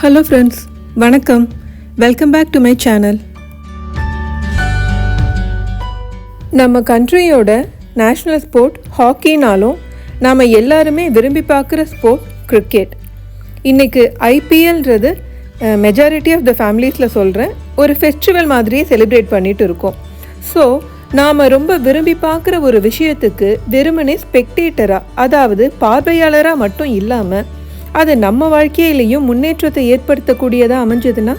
Hello friends வணக்கம். Welcome back to my channel நம்ம கண்ட்ரியோட நேஷ்னல் ஸ்போர்ட் ஹாக்கினாலும் நாம் எல்லாருமே விரும்பி பார்க்குற ஸ்போர்ட் கிரிக்கெட் இன்றைக்கு ஐபிஎல்ன்றது மெஜாரிட்டி ஆஃப் த ஃபேமிலிஸில் சொல்கிறேன் ஒரு ஃபெஸ்டிவல் மாதிரியே செலிப்ரேட் பண்ணிட்டு இருக்கோம். ஸோ நாம் ரொம்ப விரும்பி பார்க்குற ஒரு விஷயத்துக்கு வெறுமனே ஸ்பெக்டேட்டராக அதாவது பார்வையாளராக மட்டும் இல்லாமல் அது நம்ம வாழ்க்கையிலையும் முன்னேற்றத்தை ஏற்படுத்தக்கூடியதாக அமைஞ்சதுன்னா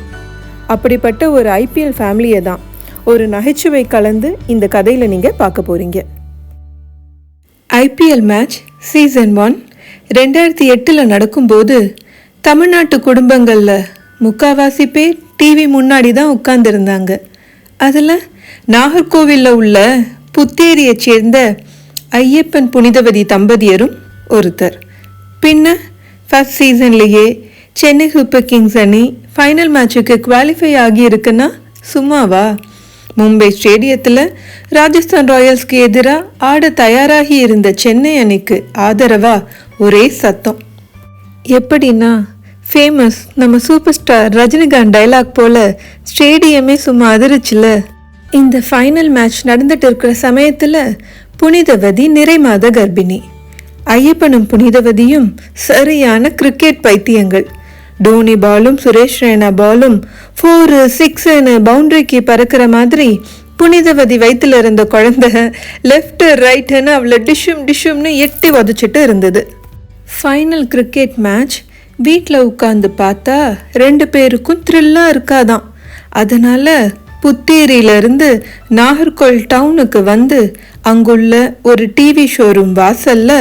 அப்படிப்பட்ட ஒரு ஐபிஎல் ஃபேமிலியை தான். ஒரு நகைச்சுவை கலந்து இந்த கதையில் நீங்கள் பார்க்க போகிறீங்க ஐபிஎல் மேட்ச் சீசன் ஒன் ரெண்டாயிரத்தி எட்டில் நடக்கும்போது தமிழ்நாட்டு குடும்பங்களில் முக்காவாசி பேர் டிவி முன்னாடி தான் உட்கார்ந்துருந்தாங்க. அதில் நாகர்கோவிலில் உள்ள புத்தேரியைச் சேர்ந்த ஐயப்பன் புனிதவதி தம்பதியரும் ஒருத்தர். பின்ன ஃபஸ்ட் சீசன்லேயே சென்னை சூப்பர் கிங்ஸ் அணி ஃபைனல் மேட்சுக்கு குவாலிஃபை ஆகியிருக்குன்னா சும்மாவா? மும்பை ஸ்டேடியத்தில் ராஜஸ்தான் ராயல்ஸ்க்கு எதிராக ஆட தயாராகி இருந்த சென்னை அணிக்கு ஆதரவா? ஒரே சத்தம். எப்படின்னா ஃபேமஸ் நம்ம சூப்பர் ஸ்டார் ரஜினிகாந்த் டைலாக் போல ஸ்டேடியமே சும்மா அதிர்ச்சில. இந்த ஃபைனல் மேட்ச் நடந்துட்டு இருக்கிற சமயத்தில் புனிதவதி நிறைமாத கர்ப்பிணி. ஐயப்பனும் புனிதவதியும் சரியான கிரிக்கெட் பைத்தியங்கள். டோனி பாலும் சுரேஷ் ரெய்னா பாலும் ஃபோரு சிக்ஸ்னு பவுண்டரிக்கு பறக்கிற மாதிரி புனிதவதி வயிற்றில் இருந்த குழந்தை லெஃப்ட்டு ரைட்டுன்னு அவளை டிஷ்ஷும் டிஷ்ஷும்னு எட்டி உதச்சிட்டு இருந்தது. ஃபைனல் கிரிக்கெட் மேட்ச் வீட்டில் உட்காந்து பார்த்தா ரெண்டு பேருக்கும் த்ரில்லாக இருக்காதாம் அதனால் புத்தேரியிலிருந்து நாகர்கோவில் டவுனுக்கு வந்து அங்குள்ள ஒரு டிவி ஷோரூம் வாசலில்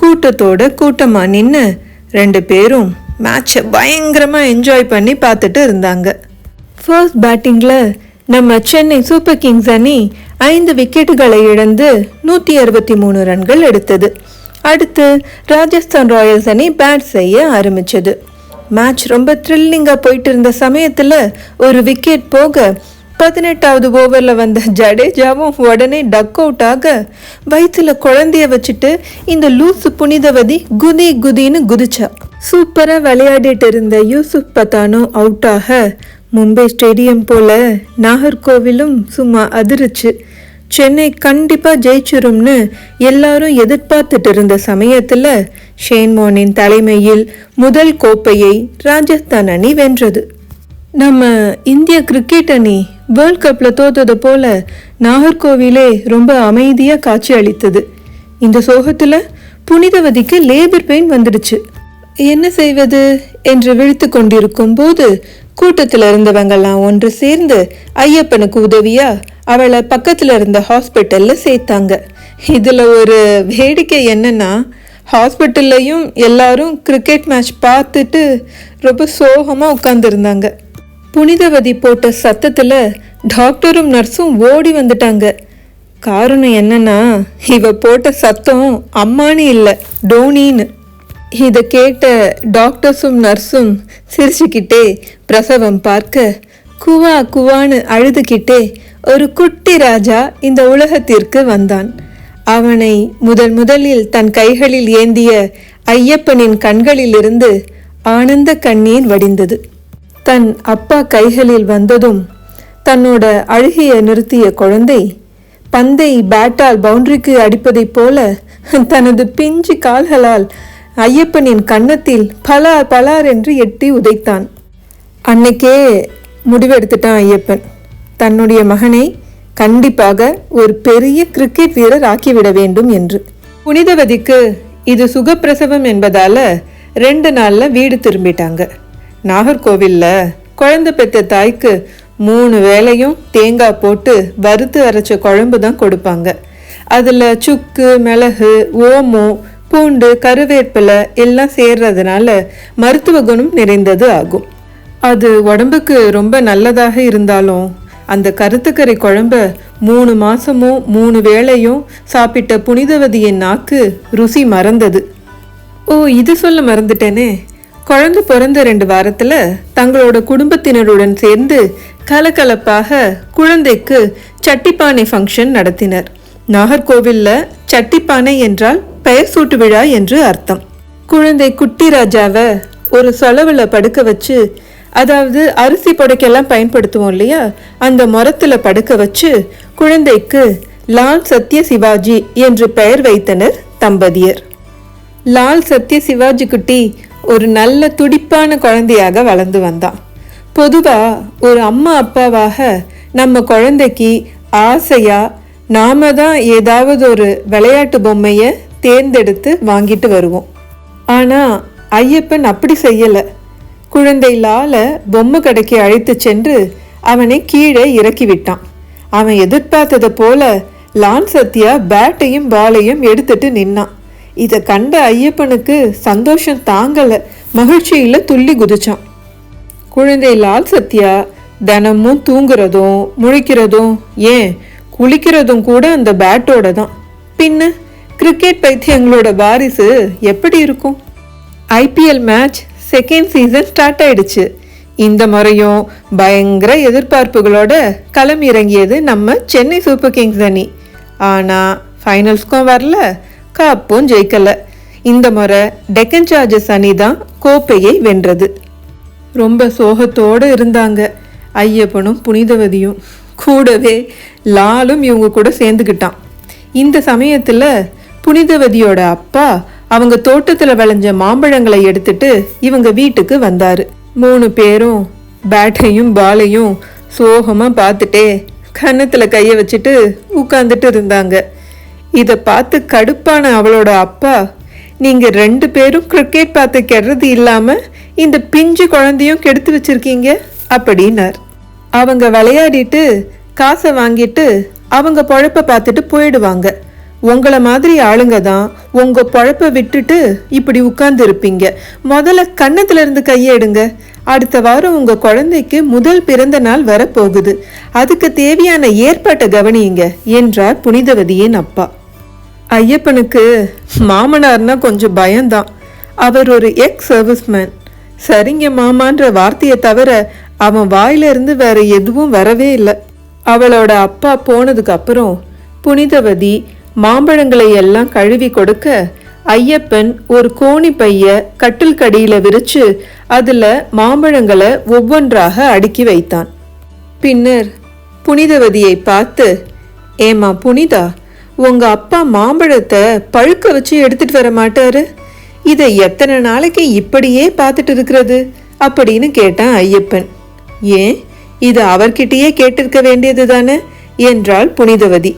கூட்டத்தோட கூட்டமாக நின்று ரெண்டு பேரும் மேட்சை பயங்கரமாக என்ஜாய் பண்ணி பார்த்துட்டு இருந்தாங்க. ஃபர்ஸ்ட் பேட்டிங்கில் நம்ம சென்னை சூப்பர் கிங்ஸ் அணி ஐந்து விக்கெட்டுகளை இழந்து நூற்றி அறுபத்தி மூணு ரன்கள் எடுத்தது. அடுத்து ராஜஸ்தான் ராயல்ஸ் அணி பேட் செய்ய ஆரம்பித்தது மேட்ச் ரொம்ப த்ரில்லிங்காக போயிட்டு இருந்த சமயத்தில் ஒரு விக்கெட் போக பதினெட்டாவது ஓவரில் வந்த ஜடேஜாவும் உடனே டக் அவுட் ஆக வயிற்றுல குழந்தைய வச்சுட்டு இந்த லூசு புனிதவதி குதி குதின்னு குதிச்சா. சூப்பராக விளையாடிட்டு இருந்த யூசுப் பத்தானும் அவுட் ஆக மும்பை ஸ்டேடியம் போல நாகர்கோவிலும் சும்மா அதிருச்சு. சென்னை கண்டிப்பாக ஜெயிச்சிரும்னு எல்லாரும் எதிர்பார்த்துட்டு இருந்த சமயத்தில் ஷேன்மோனின் தலைமையில் முதல் கோப்பையை ராஜஸ்தான் அணி வென்றது. நம்ம இந்திய கிரிக்கெட் அணி வேர்ல்ட் கப்பில் தோத்தது போல நாகர்கோவிலே ரொம்ப அமைதியாக காட்சி அளித்தது. இந்த சோகத்தில் புனிதவதிக்கு லேபர் பெயின் வந்துடுச்சு. என்ன செய்வது என்று விழித்து கொண்டிருக்கும் போது கூட்டத்தில் இருந்தவங்கெல்லாம் ஒன்று சேர்ந்து ஐயப்பனுக்கு உதவியா அவளை பக்கத்தில் இருந்த ஹாஸ்பிட்டலில் சேர்த்தாங்க. இதில் ஒரு வேடிக்கை என்னன்னா ஹாஸ்பிட்டல்லையும் எல்லாரும் கிரிக்கெட் மேட்ச் பார்த்துட்டு ரொம்ப சோகமாக உட்காந்துருந்தாங்க புனிதவதி போட்ட சத்தத்தில் டாக்டரும் நர்ஸும் ஓடி வந்துட்டாங்க. காரணம் என்னன்னா இவ போட்ட சத்தம் அம்மானு இல்லை டோனின்னு. இதை கேட்ட டாக்டர்ஸும் நர்ஸும் சிரிச்சுக்கிட்டே பிரசவம் பார்க்க குவா குவான்னு அழுதுகிட்டே ஒரு குட்டி ராஜா இந்த உலகத்திற்கு வந்தான். அவனை முதல் முதலில் தன் கைகளில் ஏந்திய ஐயப்பனின் கண்களிலிருந்து ஆனந்த கண்ணீர் வடிந்தது. தன் அப்பா கைகளில் வந்ததும் தன்னோட அழுகையை நிறுத்திய குழந்தை பந்தை பேட்டால் பவுண்டரிக்கு அடிப்பதைப் போல தனது பிஞ்சு கால்களால் ஐயப்பனின் கன்னத்தில் பலார் பலார் என்று எட்டி உதைத்தான். அன்னைக்கே முடிவெடுத்துட்டான் ஐயப்பன். தன்னுடைய மகனை கண்டிப்பாக ஒரு பெரிய கிரிக்கெட் வீரர் ஆக்கிவிட வேண்டும் என்று. புனிதவதிக்கு இது சுகப்பிரசவம் என்பதால ரெண்டு நாளில் வீடு திரும்பிட்டாங்க. நாகர்கோவில்ல குழந்தை பெற்ற தாய்க்கு மூணு வேளையும் தேங்காய் போட்டு வறுத்து அரைச்ச குழம்பு தான் கொடுப்பாங்க. அதில் சுக்கு மிளகு ஓமம் பூண்டு கருவேப்பிலை எல்லாம் சேர்றதுனால மருத்துவ குணம் நிறைந்தது ஆகும். அது உடம்புக்கு ரொம்ப நல்லதாக இருந்தாலும் அந்த கருத்துக்கரை குழம்ப மூணு மாசமும் மூணு வேளையும் சாப்பிட்ட புனிதவதியின் நாக்கு ருசி மறந்தது. ஓ இது சொல்ல மறந்துட்டேனே. குழந்தை பிறந்த ரெண்டு வாரத்துல தங்களோட குடும்பத்தினருடன் சேர்ந்து கலகலப்பாக குழந்தைக்கு சட்டிப்பானை ஃபங்க்ஷன் நடத்தினர். நாகர்கோவில்ல சட்டிப்பானை என்றால் பெயர் சூட்டு விழா என்று அர்த்தம். குழந்தை குட்டி ராஜாவை ஒரு சொலவில் படுக்க வச்சு அதாவது அரிசி புடைக்கெல்லாம் பயன்படுத்துவோம் இல்லையா? அந்த மரத்தில் படுக்க வச்சு குழந்தைக்கு லால் சத்ய சிவாஜி என்று பெயர் வைத்தனர் தம்பதியர். லால் சத்ய சிவாஜி குட்டி ஒரு நல்ல துடிப்பான குழந்தையாக வளர்ந்து வந்தான். பொதுவாக ஒரு அம்மா அப்பாவாக நம்ம குழந்தைக்கு ஆசையாக நாம தான் ஏதாவது ஒரு விளையாட்டு பொம்மையை தேர்ந்தெடுத்து வாங்கிட்டு வருவோம். ஆனால் ஐயப்பன் அப்படி செய்யலை. குழந்தை லால பொம்மை கடைக்கு அழைத்து சென்று அவனை கீழே இறக்கி விட்டான். அவன் எதிர்பார்த்ததை போல லான் சத்யா பேட்டையும் பாலையும் எடுத்துட்டு நின்னான். இதை கண்ட ஐயப்பனுக்கு சந்தோஷம் தாங்கலை. மகிழ்ச்சியில் துள்ளி குதிச்சான். குழந்தை லால் சத்யா தினமும் தூங்குறதும் முழிக்கிறதும் ஏன்? குளிக்கிறதும் கூட அந்த பேட்டோட தான். பின்ன கிரிக்கெட் பைத்தியங்களோட வாரிசு எப்படி இருக்கும்? IPL match second season start ஆயிடுச்சு. இந்த முறையும் பயங்கர எதிர்பார்ப்புகளோட களம் இறங்கியது நம்ம சென்னை சூப்பர் கிங்ஸ் அணி. ஆனால் ஃபைனல்ஸ்க்கும் வரல. கப்பும் ஜெயிக்கல. இந்த முறை டெக்கன் சார்ஜஸ் அணி தான் கோப்பையை வென்றது. ரொம்ப சோகத்தோடு இருந்தாங்க. ஐயப்பனும் புனிதவதியும். கூடவே லாலும் இவங்க கூட சேர்ந்துக்கிட்டான் இந்த சமயத்தில் புனிதவதியோட அப்பா அவங்க தோட்டத்தில் விளைஞ்ச மாம்பழங்களை எடுத்துட்டு இவங்க வீட்டுக்கு வந்தார். மூணு பேரும் பேட்டையும் பாலையும் சோகமாக பார்த்துட்டே கன்னத்தில் கையை வச்சுட்டு உட்காந்துட்டு இருந்தாங்க. இதை பார்த்து கடுப்பான அவளோட அப்பா நீங்கள் ரெண்டு பேரும் கிரிக்கெட் பார்த்து கெடுறது இல்லாமல் இந்த பிஞ்சு குழந்தையும் கெடுத்து வச்சிருக்கீங்க? அப்படின்னார். அவங்க விளையாடிட்டு காசை வாங்கிட்டு அவங்க பொழப்ப பார்த்துட்டு போயிடுவாங்க. உங்களை மாதிரி ஆளுங்க தான் உங்கள் பொழப்பை விட்டுட்டு இப்படி உட்கார்ந்து இருப்பீங்க. முதல்ல கன்னத்துல இருந்து கையெடுங்க அடுத்த வாரம் உங்கள் குழந்தைக்கு முதல் பிறந்த நாள் வரப்போகுது. அதுக்கு தேவையான ஏற்பாட்டை கவனியுங்க என்றார் புனிதவதியின் அப்பா. ஐயப்பனுக்கு மாமனார்னா கொஞ்சம் பயம்தான். அவர் ஒரு எக்ஸ் சர்வீஸ்மேன் சரிங்க மாமான்ற வார்த்தையை தவிர அவன் வாயிலிருந்து வேற எதுவும் வரவே இல்லை. அவளோட அப்பா போனதுக்கு அப்புறம் புனிதவதி மாம்பழங்களை எல்லாம் கழுவி கொடுக்க ஐயப்பன் ஒரு கோணி பைய கட்டில் கடியில விரிச்சு அதுல மாம்பழங்களை ஒவ்வொன்றாக அடுக்கி வைத்தான். பின்னர் புனிதவதியை பார்த்து ஏமா புனிதா உங்க அப்பா மாம்பழத்தை பழுக்க வச்சு எடுத்துட்டு வர மாட்டாரு? இதை எத்தனை நாளைக்கு இப்படியே பார்த்துட்டு இருக்கிறது? அப்படின்னு கேட்டான் ஐயப்பன். ஏன்? இது அவர்கிட்டயே கேட்டிருக்க வேண்டியது தானே? என்றாள் புனிதவதி.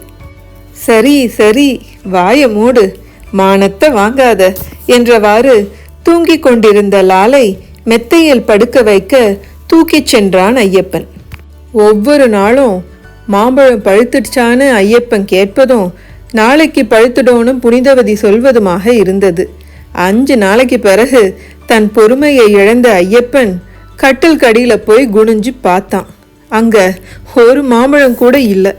சரி சரி வாய மூடு. மானத்தை வாங்காத என்றவாறு தூங்கிக் கொண்டிருந்த லாலை மெத்தையில் படுக்க வைக்க தூக்கிச் சென்றான் ஐயப்பன். ஒவ்வொரு நாளும் மாம்பழம் பழுத்துடுச்சான்னு ஐயப்பன் கேட்பதும் நாளைக்கு பழுத்துடோனும் புனிதவதி சொல்வதுமாக இருந்தது. அஞ்சு நாளைக்கு பிறகு தன் பொறுமையை இழந்த ஐயப்பன் கட்டில் கடியில் போய் குனிஞ்சு பார்த்தான். அங்க ஒரு மாம்பழம் கூட இல்லை.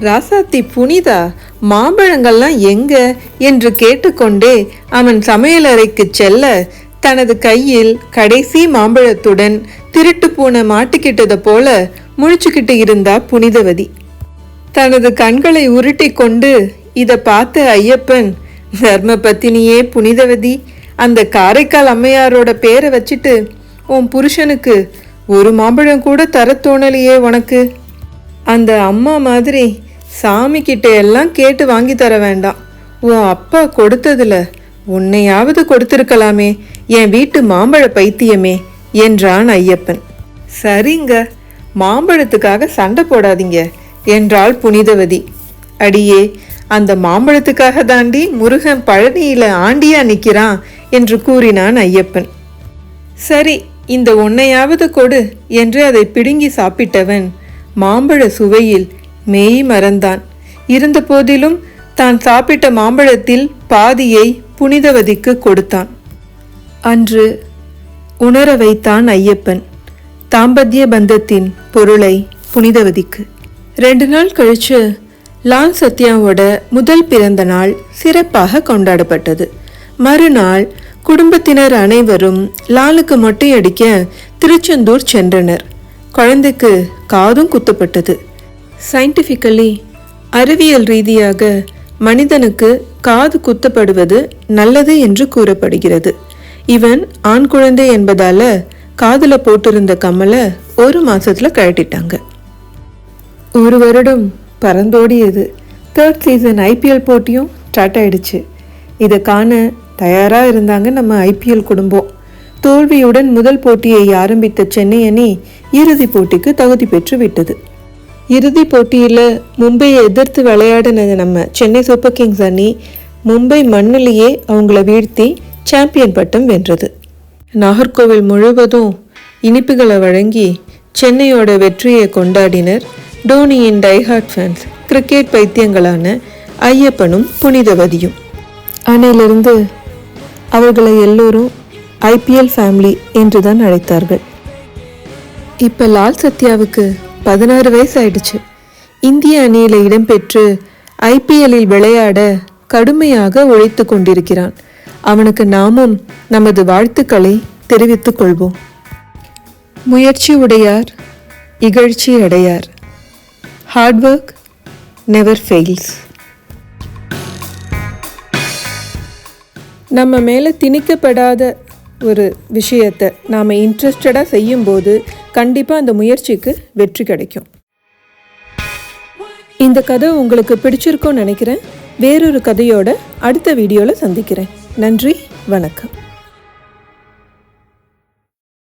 ராசாத்தி புனிதா மாம்பழங்கள்லாம் எங்க? என்று கேட்டுக்கொண்டே அவன் சமையலறைக்கு செல்ல தனது கையில் கடைசி மாம்பழத்துடன் திருட்டு பூனை மாட்டிக்கிட்டது போல முழிச்சுக்கிட்டு இருந்தா புனிதவதி. தனது கண்களை உருட்டி கொண்டு இதை பார்த்த ஐயப்பன் தர்ம பத்தினியே புனிதவதி அந்த காரைக்கால் அம்மையாரோட பேரை வச்சுட்டு உன் புருஷனுக்கு ஒரு மாம்பழம் கூட தர தோணலையே உனக்கு? அந்த அம்மா மாதிரி சாமி கிட்ட எல்லாம் கேட்டு வாங்கி தர வேண்டாம். உன் அப்பா கொடுத்ததுல உன்னையாவது கொடுத்திருக்கலாமே என் வீட்டு மாம்பழ பைத்தியமே என்றான் ஐயப்பன். சரிங்க மாம்பழத்துக்காக சண்டை போடாதீங்க. என்றாள் புனிதவதி. அடியே அந்த மாம்பழத்துக்காக தாண்டி முருகன் பழனியில ஆண்டியா நிற்கிறான் என்று கூறினான் ஐயப்பன். சரி இந்த ஒன்னையாவது கொடு என்று அதை பிடுங்கி சாப்பிட்டவன் மாம்பழ சுவையில் மெய் மறந்தான். இருந்த போதிலும் தான் சாப்பிட்ட மாம்பழத்தில் பாதியை புனிதவதிக்கு கொடுத்தான். அன்று உணர வைத்தான் ஐயப்பன் தாம்பத்திய பந்தத்தின் பொருளை புனிதவதிக்கு. ரெண்டு நாள் கழிச்சு லால் சத்யாவோட முதல் பிறந்த நாள் சிறப்பாக கொண்டாடப்பட்டது. மறுநாள் குடும்பத்தினர் அனைவரும் லாலுக்கு மொட்டையடிக்க திருச்செந்தூர் சென்றனர். குழந்தைக்கு காதும் குத்தப்பட்டது. சயின்டிஃபிக்கலி அறிவியல் ரீதியாக மனிதனுக்கு காது குத்தப்படுவது நல்லது என்று கூறப்படுகிறது. இவன் ஆண் குழந்தை என்பதால காதில் போட்டிருந்த கம்மலை ஒரு மாசத்துல கழட்டிட்டாங்க. ஒரு வருடம் பறந்தோடியது. தேர்ட் சீசன் ஐபிஎல் போட்டியும் ஸ்டார்ட் ஆயிடுச்சு. இதை காண தயாராக இருந்தாங்க நம்ம ஐபிஎல் குடும்பம். தோல்வியுடன் முதல் போட்டியை ஆரம்பித்த சென்னை அணி இறுதிப் போட்டிக்கு தகுதி பெற்று விட்டது. இறுதிப் போட்டியில் மும்பையை எதிர்த்து விளையாடின நம்ம சென்னை சூப்பர் கிங்ஸ் அணி மும்பை மண்ணிலேயே அவங்கள வீழ்த்தி சாம்பியன் பட்டம் வென்றது. நாகர்கோவில் முழுவதும் இனிப்புகளை வழங்கி சென்னையோட வெற்றியை கொண்டாடினர் டோனியின் டைஹார்ட் ஃபேன்ஸ் கிரிக்கெட் பைத்தியங்களான ஐயப்பனும் புனிதவதியும். அணையிலிருந்து அவர்களை எல்லோரும் ஐபிஎல் ஃபேமிலி என்று தான் அழைத்தார்கள். இப்போ லால் சத்யாவுக்கு பதினாறு வயசு ஆயிடுச்சு இந்திய அணியில் இடம்பெற்று ஐபிஎல்லில் விளையாட கடுமையாக உழைத்து கொண்டிருக்கிறான். அவனுக்கு நாமும் நமது வாழ்த்துக்களை தெரிவித்துக் கொள்வோம். முயற்சி உடையார் இகழ்ச்சி அடையார். ஹார்ட் ஒர்க் நெவர் ஃபெயில்ஸ் நம்ம மேலே திணிக்கப்படாத ஒரு விஷயத்தை நாம் இன்ட்ரெஸ்டடாக செய்யும்போது கண்டிப்பாக அந்த முயற்சிக்கு வெற்றி கிடைக்கும். இந்த கதை உங்களுக்கு பிடிச்சிருக்கும்னு நினைக்கிறேன். வேறொரு கதையோட அடுத்த வீடியோவில் சந்திக்கிறேன். நன்றி வணக்கம்.